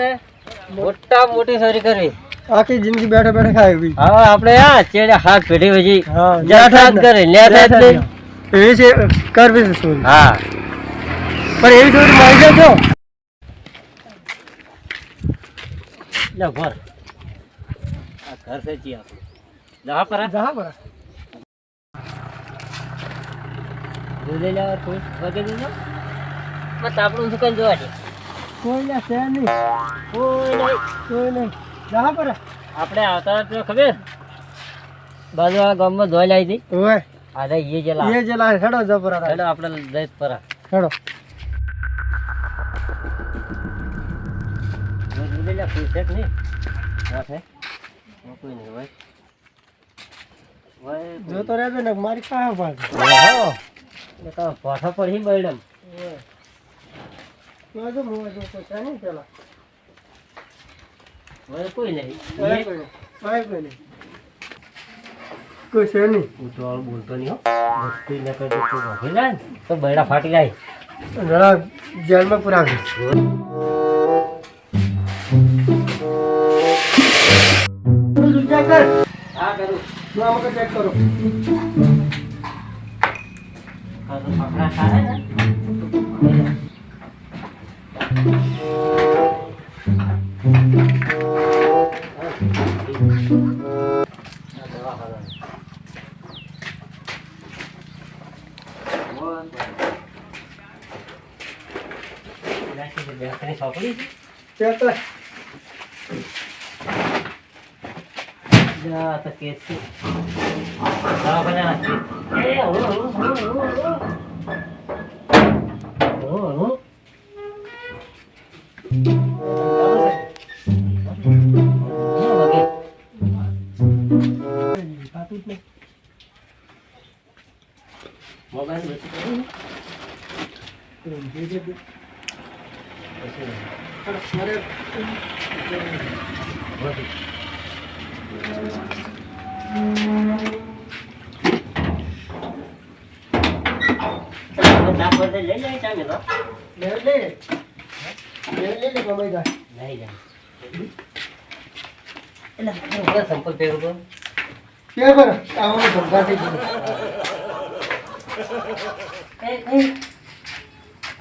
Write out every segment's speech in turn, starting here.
ને મોટા મોટી સોરી કરવી આખી જિંદગી બેઠા બેઠા ખાવી હા આપણે આ ચેડે હાથ પેઢી પછી હા જાઠાત કરે લ્યાઠાત નહીં. એવી છે કરવી છે સોરી હા. પણ એવી સોરી મારી જાય છો? લે ભર. આ ઘર સેચી આપણું. જહા પર. જહા પર. દૂધ લેવા કોઈ વગેરે મત આપણું દુકાન જોવા દે. કોઈ ના છે નહીં. કોઈ નહીં કોઈ નહીં. જહા પર. આપણે આવતા તો ખબર? બાજુવાળા ગામમાં ધોઈ લાવી હતી. ઓય. અરે એ જેલા એ જેલા હેડો જા પર. હેડો આપણે લઈ પર. હેડો. દૂધ લઈ લે કોઈ છે કે નહીં? હા, કોઈ નહીં ભાઈ ભાઈ જો તો રહેજો ને મારી કાહ ભાગ. પાછો બૈડમ જો જો મોય જો કોઈ છે નહીં પેલા. હવે કોઈ નહીં. કોઈ કોઈ નહીં. કોઈ કોઈ નહીં. કોઈ છે નહીં. ઉતવાળ બોલતો નહીં હો. ન કરતો તું વાગી જાય તો બૈડા ફાટી જાય. જેલમાં પૂરા ચેક કર. હા કરું. તું આમાં ચેક કરો. હા તો પકડા ખાય ને? ચેક કર જા તો કેસ છે દવાખાના એ હળુ હળુ હળુ હળુ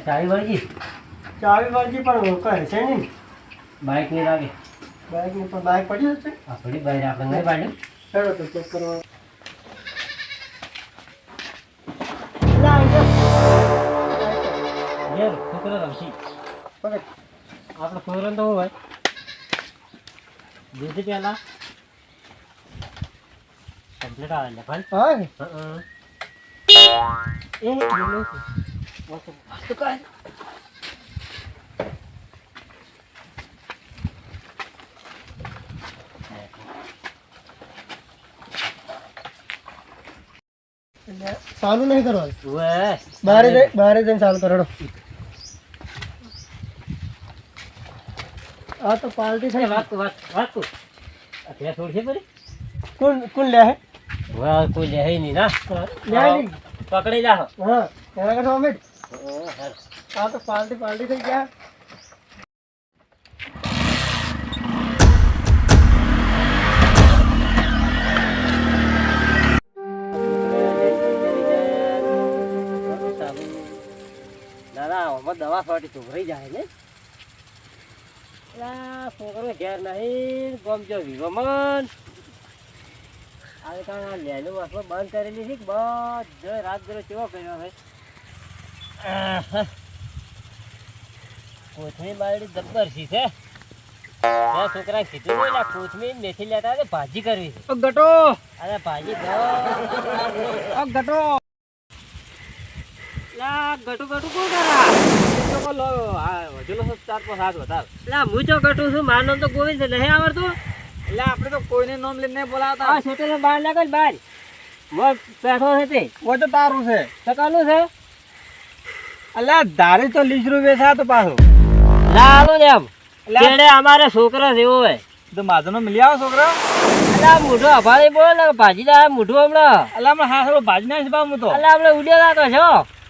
ચાવી વળગી ચાવી વાળજી પણ કરે છે ને બાઇકની લાગે. બાઇકની પણ બાઇક પડી જશે આપણી બાઇક આપણે નહીં પાડ્યું હેડો તો ચેક કરો યાર છોકરો રમશી આપણે છોકરો તો હોય. દૂધ પહેલા કમ્પ્લીટ આવે ને ભાઈ. હા. એ બોલો વાસ્તુ કાય ચાલુ નહીં કરવાનું. બારે બારે જઈને ચાલુ કરો આ તો પાલટી થઈ વાત વાત વાત અત્યારે થોડી છે પરી? કોણ કોણ લે હે? વાહ કોઈ લે નહીં ના. લે નહીં. પકડી જા હા. એના કરતા અમે આ તો પાલટી પાલટી થઈ ગયા. દાદા દવા ફાટી ચોકરી જાય ને. છોકરો ઘેર નહીં ગમજો વિવમન આવે કાં આ લેનું વાસમાં બંધ કરેલી છે બધો રાત ગયો કેવો કર્યો હવે આહ. બાયડી જબ્બર સી છે. છોકરા કીધું ને એટલે કોથમીર મેથી લેતા ભાજી કરવી ગટો. અરે ભાજી ગટો ગટો. લા ગટુ ગટુ કોણ કરા? લોકો લો વધેલો છે ચાર પાંચ હાથ વધારે. એટલે હું તો ગટુ છું મારું તો ગોવિંદ નહીં આવડતું? એટલે આપણે તો કોઈને નામ લઈને બોલાવતા. આ છોટો બહાર નાખો બહાર. મોર બેઠો છે તે. ઓ તો તારું છે. સકાનું છે? અલ્યા ધારે તો લીજરું વેચા તો પાછો એમ એટલે અમારે છોકરો જેવો હોય. તો માધવનો મિલી આવો છોકરા. અલા મોઢું અભાળી બોલ ભાજી દા મોઢું હમણાં. અલ્યા હમણાં હા થોડો ભાજી નાખીશ બા હું તો. અલા આપણે ઉડ્યો છો.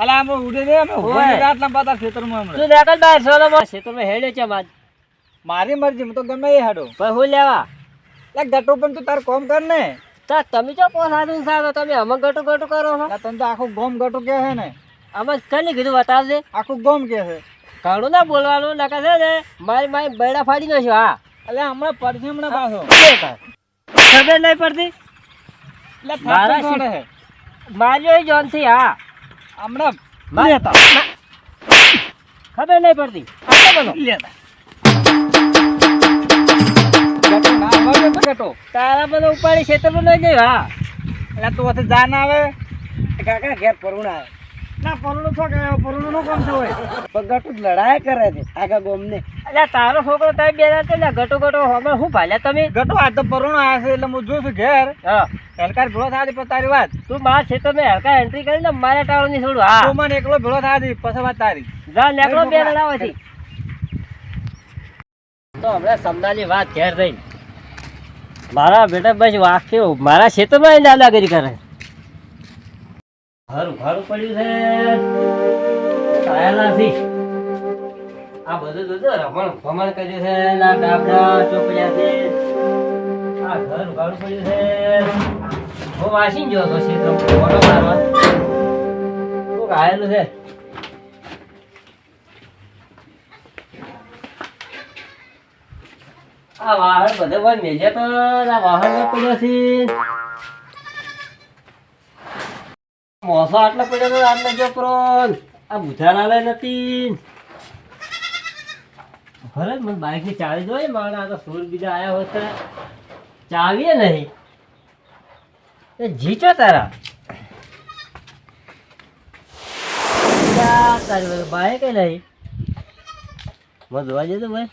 અલ્યા હમણાં ઉડે દે અમે ખેતરમાં તું દેખલ બહાર સોલો માં. ખેતરમાં હેડ્યો છે બાદ મારી મરજી હું તો ગમે એ હાડો. પણ હું લેવા? લે ગટુ પણ તું તાર કોમ કર ને. તા તમે જો પોસાતું સાહેબ તમે અમે ગટુ ગટુ કરો છો? તને તો આખું ગોમ ગટુ કે છે ને. અમે કઈ કીધું બતાવજે? આખું ગોમ કે છે. ઘણું ના બોલવાનું નકા છે ને મારી મારી બૈડા ફાડી નાખ્યો હા. એટલે હમણાં પડશે હમણાં પાછો. ખબર નહીં પડતી? એટલે મારા માર્યો જોનથી હા. હમણાં માર્યો તો ખબર નહીં પડતી. આટલો બધો ગટુ ના તો તારા બધો ઉપાડી ખેતરમાં લઈ ગયો હા. એટલે તું જાન જા ના આવે. કાકા ઘેર પરુણ આવે. ના પરુણું છો કે પરુણું નું કામ છે હોય ગટુ લડાઈ કરે છે આગા ગોમને. અલ્યા તારો છોકરો તારી બે રાતે ને ગટુ ગટુ શું ભાલ્યા તમે? ગટુ આ તો પરુણું છે એટલે હું જોઉં છું ઘેર. હા. હલકાર ભેળો થાય તારી વાત. તું મારા ખેતરમાં હલકા એન્ટ્રી કરીને મારા ટાળો ની છોડું. હા. તું મને એકલો ભેળો થાય પછી વાત તારી. જા નીકળો બે રડાવાથી તો હમણાં સમજાની વાત ઘેર રહી મારા બેટા બસ વાક્યો મારા ખેતરમાં દાદાગીરી કરે. ઘરું ઘરું પડ્યું છે. કાયા નથી આ બધું જોજો રમણ ભમણ કર્યું છે, ના ડાબડા ચોપડ્યા આ ઘર ઉઘાડું પડ્યું છે. હું વાસી ગયો હતો ક્ષેત્ર ફોટો મારવા શું આયેલું છે. આ વાહન બધે મેજે તો આ વાહન પડ્યો છે. મોસો આટલા પડ્યો તો આટલો ચોપરો આ બુધા લાવે નથી ભલે મને બાઈકની ચાવી જોઈએ, મારા આ તો બીજા આયા હોત ચાવીએ નહીં. એ જીચો તારા. બાઈક નહીં. મને જોવા જતો ભાઈ.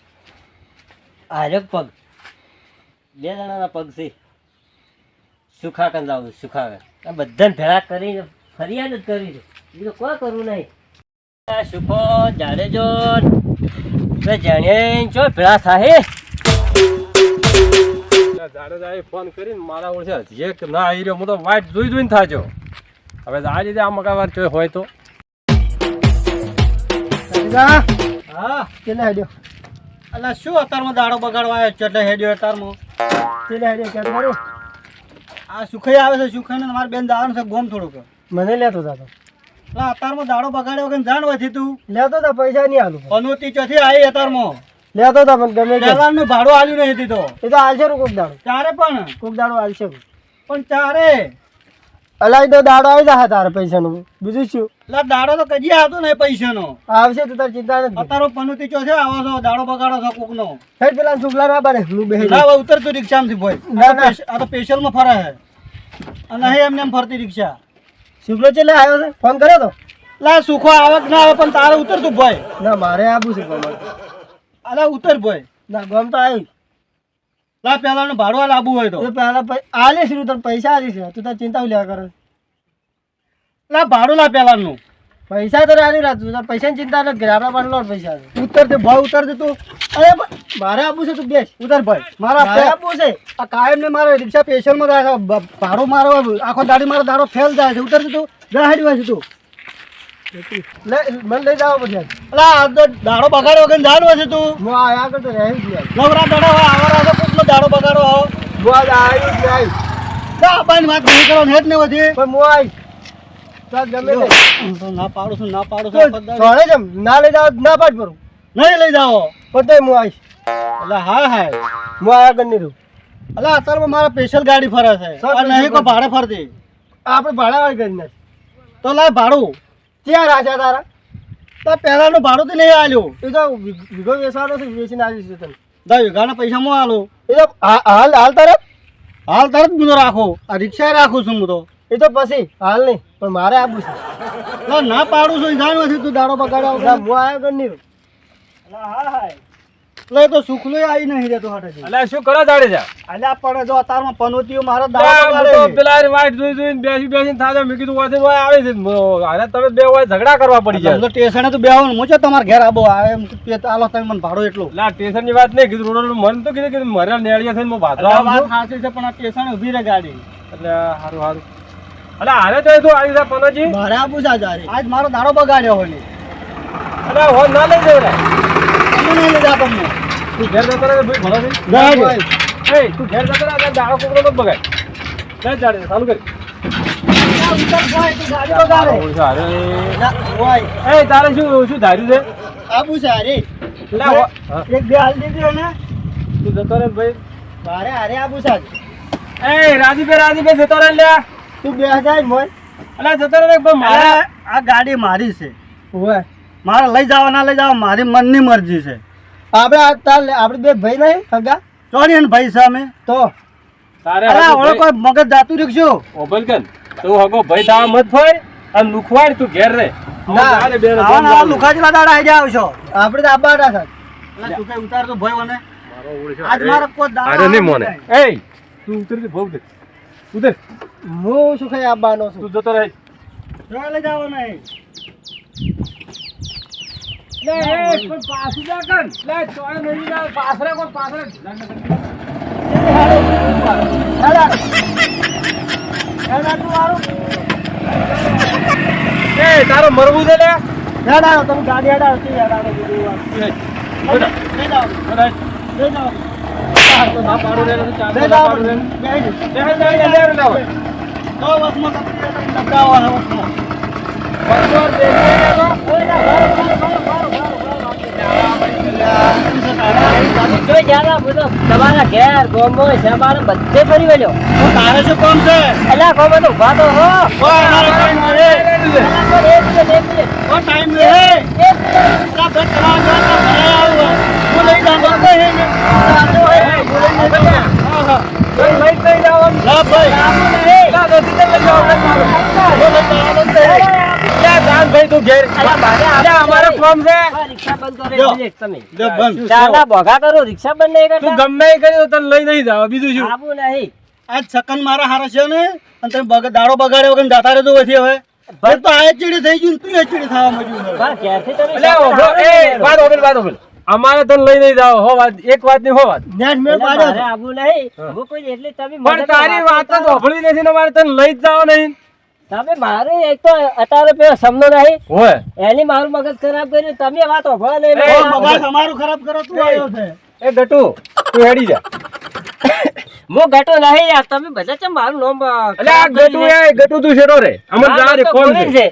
આરે પગ. બે જણાના પગ છે. સુખા કન લાવું સુખા આ બધાને ભેળા કરી ફરિયાદ જ કરી છે. બીજું કોઈ કરવું નહીં. સુખો જાડેજો તો જાણે જો ભેળા થાય. જાડેજાએ ફોન કરીને મારા ઓળશે જે ના આવી રહ્યો હું તો વાઇટ જોઈ જોઈને થાજો. હવે આ રીતે આ મકાવાર ચોય હોય તો. હા? કેટલા હેડ્યો? એટલે શું અત્યારમાં દાડો બગાડવા આવ્યો? છે એટલે હેડ્યો અત્યારમાં કેટલા હેડ્યો? ક્યાં મારું આ સુખાઈ આવે છે સુખાઈને મારી બેન જવાનું છે ગોમ થોડુંક. મને લેતો જાતો લા અત્યારમાં દાડો બગાડ્યો કે જાણ વધી તું? લેતો તા પૈસા નહીં આલું અનુતી ચોથી આવી અત્યારમાં લેતો તા પણ ગમે તે પહેલાનું ભાડું આલ્યું નહીં દીધો એ તો આલશે રું કોક દાડો. ચારે પણ? કોક દાડો આલશે પણ ચારે? અલાઈ તો દાડો આવી જાય તારે પૈસાનું. બીજું શું? લા દાડો તો કજી આવતો નહીં પૈસાનો. આવશે તો તારે ચિંતા નથી. અત્યારો પનોતી ચોથી આવો છો દાડો બગાડો છો કોકનો. હેડ પેલા સુગલા ના બારે હું બેહી ના હવે ઉતરતું રિક્ષામાંથી ભાઈ. ના, ના. આ તો સ્પેશિયલમાં ફરે છે. અને નહીં એમને એમ ફરતી રિક્ષા. શુક્લો ચેલે આવ્યો છે. ફોન કર્યો તો? લા સુખો આવક ના આવે પણ તારે ઉતરતું ભાઈ ના મારે આવું છે ગમત અલા ઉતર ભાઈ ના ગમ તો આવી લા પહેલાનું ભાડું આબુ હોય તો. પહેલા આલે છે તને પૈસા આલી છે. તું તાર ચિંતા લેવા કરે. લા ભાડું લા પેલાનું પૈસા તો રાની તું તાર પૈસાની ચિંતા નથી કરી. આપણા પાસે લોટ પૈસા છે. ઉતર દે તું. અરે મારે આપવું છે તું બેસ. ઉતર ભાઈ. મારા મારે પે- આપવું છે. આ કાયમ ને મારે રિક્ષા પેશનમાં જાય છે બ- મારો આખો દાડી મારો દાડો ફેલ જાય છે. ઉતર દે તું. જહાડી હોય છે તું. લે મને લઈ જાવ પછી. અલા આ તો દાડો બગાડ્યો વગર જાડું છે તું. હું આ આગળ તો રહી નહીં નવરા દાડા આવા કોકનો દાડો બગાડો હો હું આજ આવી જ નહીં. બાઈને વાત નહીં કરવાની હેત ને બધી પણ હું આવી ગમે તે ના પાડું છું ના પાડું છું સોળે જમ ના લઈ જાવ ના પાડ પરું નહીં લઈ જાઓ. પણ હું આવીશ. એટલે હા હા. હું આ આગળ નહીં રહું. અલા અત્યારમાં મારા સ્પેશિયલ ગાડી ફરે છે. નહીં કોઈ ભાડે ફરતી આપણે ભાડાવાળી કરી નાખ તો લાય ભાડું. ક્યાં રાજા તારા? તો પહેલાંનું ભાડું તો નહીં આલ્યું. એ તો વિગો છે વેચીને આવીશ છું તને. દા વીઘાના પૈસા હું આલું. એ તો હાલ હાલ તારે હાલ તરત બીજો રાખો. આ રિક્ષા રાખું છું હું તો. એ તો પછી હાલ નહીં. પણ મારે આપવું છે ના, ના પાડું છું જાણવા નથી તું દાડો બગાડ્યો ના, હું આવ્યો આગળ નહીં. હા એટલે તો સુખલો આવી નહીં રહેતો હટેથી અલ્યા શું કરો જાડેજા અલ્યા પણ જો અત્યારમાં પનોતીઓ મારો દાડો હું તો પેલા વાઇટ જોઈ જોઈને બેસી બેસીને થાજો મેં કીધું વાંચીને વાય આવે છે. અરે તમે બે હોય ઝઘડા કરવા પડી જાય. તો જાય તો બેહવાનું હું છે તમારા ઘેર આબો આવે એમ કે આલો તમે મને ભાડો એટલું. સ્ટેશનની વાત નહીં કીધું રોડ મન તો કીધું કે મારે નેળિયા થઈને હું ભાદરા વાત છું. સાચી છે પણ આ સ્ટેશન ઊભી રહે ગાડી એટલે સારું સારું એટલે હારે તો તું આવી જા પનોજી? મારે આપવું છે જારે આજ મારો દાડો બગાડ્યો હોય અલા હો ના લઈ જવરાય તમે નહીં લઈ જા તમને તું ઘેર જતો રે ભાઈ ભલો છે જવા. એ તું ઘેર જતો રે આ દાડો કોકડો મત બગાડ. લે જાડે ચાલુ કરી. અરે. તારે શું શું ધાર્યું છે? આબુ છે. હા, એક બે હાલ દીધી ને. તું જતો રે ભાઈ. મારે હારે આબુ છે એ રાજીભાઈ રાજીભાઈ જતો રહે લે તું બે હજાર મોય અલા જતો રે ભાઈ મારે આ ગાડી મારી છે. મારે લઈ જવા ના લઈ જવા મારી મનની મરજી છે. આપણે આ તાર આપણે બે ભાઈ નહીં હગા? ચોરી ને ભાઈ છે અમે. તો? તારે અરે હગો ઓળો ભાઈ- કોઈ મગજ જાતું રીક્ષું ઓબલકન તું હગો ભાઈ થવા મત હોય અને લુખવાડ તું ઘેર રે. ના. આવા જવાનું. લુખાચીલા દાડા આઈ જાવ છો. આપણે તો આબાડા હતા સર તું કઈ ઉતાર તો ભાઈ મને મારો ઓળખ્યો. આજ મારો કોઈ દાડો અરે નહીં મને. એ તું ઉતર દે. ઉતર હું શું ખાઈ આવવાનો છું? તું જતો રહે. ચાલે જાવ નહીં. લે એ કોઈ પાછું જા કર. લે ચોય નહીં જા પાછરે કોઈ પાછરે. હેડા હેડા તું મારું એ તારો મરવું છે લે. હેડા તમે ગાડી હેડા તું હેડા બીજું વાત એ, બધા, લઈ જાવ. બધા. જાવ આ તો ના પાડું રે, તો ચાલે, લઈ ના જાવ રે. તમારા ઘેર ગોમો સમારે બધે ફરી વળ્યો. તારે શું કામ છે અલ્યા ગોમો તો ઊભા તો હો ટાઈમ છે અલ્યા પણ એક મિનિટ એક મિનિટ ઓ ટાઈમ છે એક મિનિટ કા બેટ કરવા જો તો ભલે આવું હું લઈ જાઉં તો હે ને આજો હે, બોલે નહીં બધા. કોઈ લઈ જ નહીં જવાનું. લા ભાઈ આવું નહીં. લા, નથી તો લઈ જવાનું મારું. હું લઈ જવાનું છે લે, જાન ભાઈ તું ઘેર. અલ્યા મારે આ લે, અમારે ફોર્મ છે આ રિક્ષા બંધ કરો જો. એક મિનિટ તમે જો બંધ. ચાના ભોગા કરો રિક્ષા બંધ નહીં તું ગમે એ કરી તને લઈ નહીં જાવ. બીજું શું? આવું નહીં. આજ સકન મારા હારા છે ને અને તમે દાડો બગાડે વગર જાતા રહેતો હોય હવે. એ તો આ ચીડી થઈ ગયું તું ચીડી થવા મળ્યું છે. બા, ઘેરથી તમે એટલે ઓભો, એ વાત ઓભેલ, વાત ઓભેલ. અમારે તને લઈ નહીં જાવ. હો વાત એક વાતની હો વાત. નેટ મેળ અલ્યા, પાડ્યો નહીં. હું. કોઈ એટલી તમે પણ તારી વાત. નથી ને મારે તને લઈ જ જાવ નહીં. તમે મારે એક તો અત્યારે પેલો સમનો નહીં. હોય. એની મારું મગજ ખરાબ કર્યું. તમે વાત ઓભળો નહીં. મગજ અમારું ખરાબ કરો તું આવ્યો છે? એ ગટુ તું હેડી જા. મો ઘટો નહીં યાર. તમે બધા ચમ મારું નામ એટલે આ ગટુ એ ગટુ તું શેરો રે. અમર જા રે કોણ છે? છે?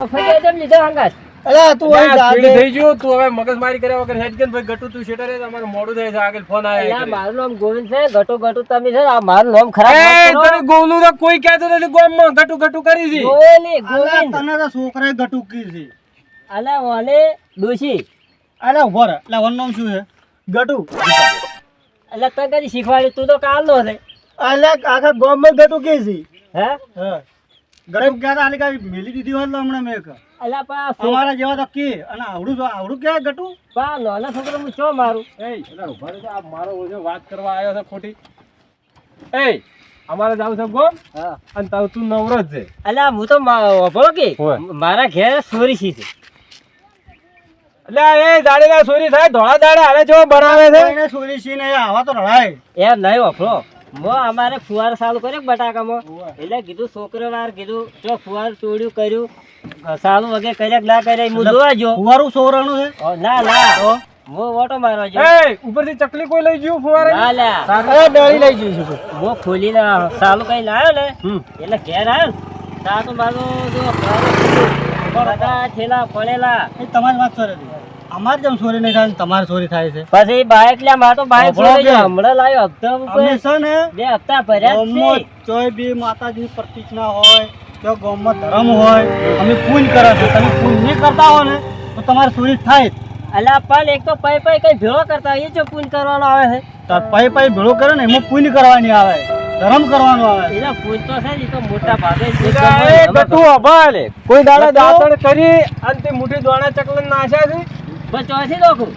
ફરિયાદ લીધો હંગાત. અલા તું અહીં જા, જા ચીડી દે. થઈ ગયો તું હવે મગજમારી કર્યા વગર હેડગન કે ભાઈ? ગટુ તું શેટર રે અમારે મોડું થાય છે આગળ ફોન આવે આવ્યા મારું નામ ગોવિંદ છે ગટુ ગટુ તમે છે આ મારું નામ ખરાબ એ તને ગોલું તો કોઈ કહેતો નથી ગોમમાં ગટુ ગટુ કરી છે. ગોલી, અલા, ગોવિંદ. તને તો છોકરાએ ગટુકી છે. અલ્યા ઓલે દોશી અલા ઊભો રહે. એટલે વન નામ શું છે? ગટુ. અલા તને કદી શીખવાડ્યું? તું તો કાલ નો છે. અલા આખા ગામમાં ગટુકી છે. હે? હા. ગરમ ક્યાં આલી કાંઈ મેલી દીધી હોય હમણાં મેં આ ફો- અમારા જેવા તો કે અને આવડું જો આવડું ક્યાં ગટુ? આ નાના છોકરો હું ચો મારું? એ એટલે ઊભા રહેજો, આ મારો ઓછો વાત કરવા આવ્યો છે ખોટી. એ અમારે જાવ છે ગોમ અને તાવ તું નવરો જ છે. અલ્યા હું તો કે મારા ઘેર સોરી સી છે. એટલે એ દાડેલા ચોરી થાય ધોળા દાડે હારે જો બનાવે છે. એને સોરી સી ને આવા તો રડાય. એમ નહીં વાપરો મો અમારે ફુવાર ચાલુ કર્યો બટાકામાં? એટલે કીધું છોકરો વાર કીધું જો ફુવાર ચોડ્યું કર્યું સાલું વગે કર્યા ના કર્યા હું જોવા જો. ફુવારું સોરાણું છે? ના ના. હું ઓટો મારવા જો. એ ઉપરથી ચકલી કોઈ લઈ ગયું ફુવારે ના લ્યા અરે ડળી લઈ જઈશું હું ખોલીને સાલું કઈ લાયો ને એટલે ઘેર આવ્યો ને મારું જો બધા થેલા પડેલા. એ તમારી વાત સોરી અમારે જેમ ચોરી નહીં થાય તમારે ચોરી થાય છે. પછી બાઇક લ્યા મારે તો બાઇક? ગયો. હમણાં લાવ્યો હપ્તા ઉપર છે ને બે હપ્તા ભર્યા છે ચોય બી માતાજીની પ્રતિજ્ઞા હોય કે ગામમાં ધર્મ હોય અમે પૂન કરે છે તમે પૂન નહીં કરતા હો ને તો તમારે ચોરી થાય જ. અલ્યા પણ એક તો પૈ પૈ કઈ ભેળો કરતા એ જો પૂન કરવાનો આવે છે. તો પૈ પૈ ભેળો કરે ને એમાં પૂન કરવાની આવે ધર્મ કરવાનું આવે. એના પૂન તો છે ને એ તો મોટા ભાગે એ અભાલે. કોઈ દાડે દાતણ કરી અને તે મુઠ્ઠી દોણા ચકલન નાખ્યા છે. બચવાથી ચોથી દોખું.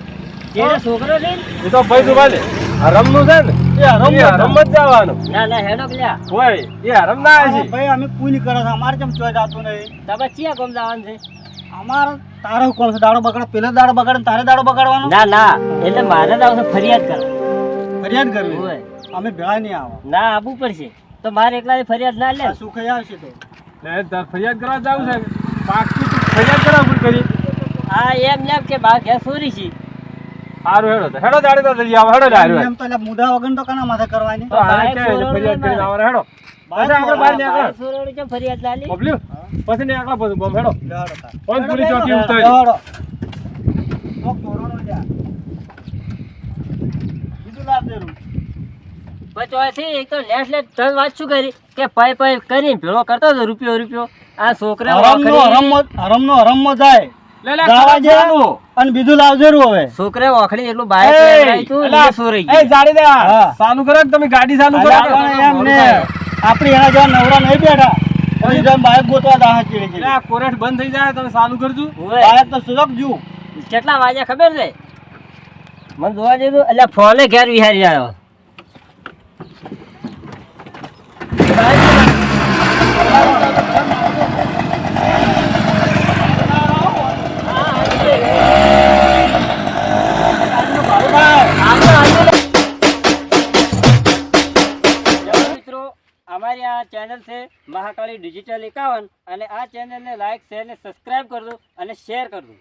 છોકરો છે એ તો ભાઈ દુભાલે. હરમનું છે ને એ હરમ એ હરમ જ જવાનું. ના ના હેડો લ્યા હોય એ હરમ ના આવે છે ભાઈ અમે પૂન કરે છે. અમારે કેમ ચોય જાતું નહીં? તમે ચિયા ગમ જવાનું છે? અમારે તારો કોણ છે. દાડો બગાડે પેલો દાડો બગાડે તારે દાડો બગાડવાનો? ના ના એટલે મારે દાવ ફરિયાદ કરો ફરિયાદ કરવી? હોય. અમે ભેળા નહીં આવો. ના આવવું પડશે. તો મારે એકલા ફરિયાદ ના લે. શું સુખ આવશે તો. ફરિયાદ કરવા જાવ છે. કે? ફરિયાદ કરવા કરી? હા એમ એમ કે બા ઘેર સોરી છે. તો એટલે ફરિયાદ કરો ને ફરિયાદ એમાં પૂન કરવાનું આવે કરવાનું આવે સારું હેડો તો હેડો દાડી તો જલ્દી આવો હેડો ડાયરો એમ તો એટલે મુઢા વગર તો કના માથે કરવાની તો આને કે ફરિયાદ કરીને આવો હેડો પછી આપણે બહાર નીકળો બાર સોરડો ફરિયાદ લાલી બબલ્યુ પછી નીકળો પછી બોમ હેડો લેવાડો તાર. પોલીસ ચોકી ઉતારી લેવાડો. કોક ચોરાણો જા. બીજું લાભ જરૂર. પછી એક તો લેસ લેસ તને વાત શું કરી કે પાઈ પાઈ કરીને ભેળો કરતો હતો રૂપિયો રૂપિયો આ છોકરા હરમનો હરમમાં- હરમનો હરમમાં જાય લે લે જાવા દે. ચાલુ. અને બીજું લાવજો રૂ હવે. છોકરે ઓખડી એટલું બાઈક એ, લગાવી ને એ જાડી દે ચાલુ કરો તમે ગાડી ચાલુ કરો? એમ ને આપણી એના જેવા નવરા નહીં બેઠા. કોઈ જેમ બાઈક ગોતવા દાહ ચીડી ચીડી. આ કોરેટ બંધ થઈ જાય તમે ચાલુ કરજો. બાઈક તો સુરકજો કેટલા વાગ્યા ખબર છે? મને જોવા જેવું એટલે ફોલે ઘેર વિહારી આવ્યો. કાટવાળી ડિજિટલ એકાવન અને આ ચેનલને લાઇક શેર ને સબસ્ક્રાઈબ કરજો અને શેર કરજો.